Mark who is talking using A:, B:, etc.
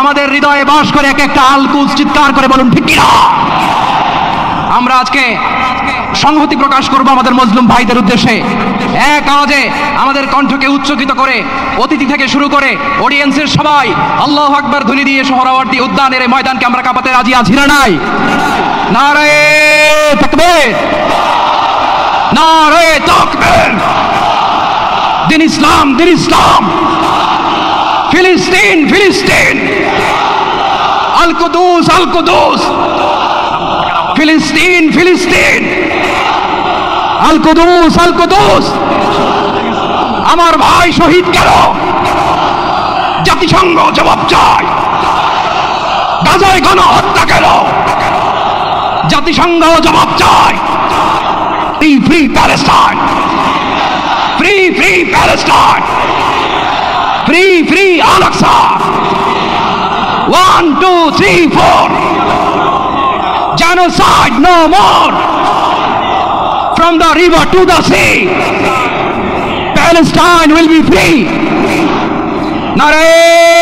A: আমাদের হৃদয়ে বাস করে এক একটা আলকুজ চিৎকার করে বলুন, ঠিক আমরা আজকে সংহতি প্রকাশ করব আমাদের মজলুম ভাইদের উদ্দেশ্যে। এক আওয়াজে আমাদের কণ্ঠকে উচ্চকিত করে, অতিথি থেকে শুরু করে অডিয়েন্সের সবাই আল্লাহ আকবার ধ্বনি দিয়ে সোহরাওয়ার্দী উদ্যানের এই ময়দানকে আমরা কাঁপাতে রাজি আছি না নাই? নারায়ে তাকবীর! নারায়ে তাকবীর! দিন ইসলাম দিন ইসলাম! ফিলিস্তিন ফিলিস্তিন! কুদুস আল কুদুস। ফিলিস্তিন ফিলিস্তিন। আল কুদুস আল কুদুস। আমার ভাই শহীদ কেন? জাতিসংঘ জবাব চায়। গাজায় গণহত্যা কেন? জাতিসংঘ জবাব চায়। Free free Palestine free free Palestine free free আলাক্সা One, two, three, four. Genocide no more. From the river to the sea. Palestine will be free. Narayana.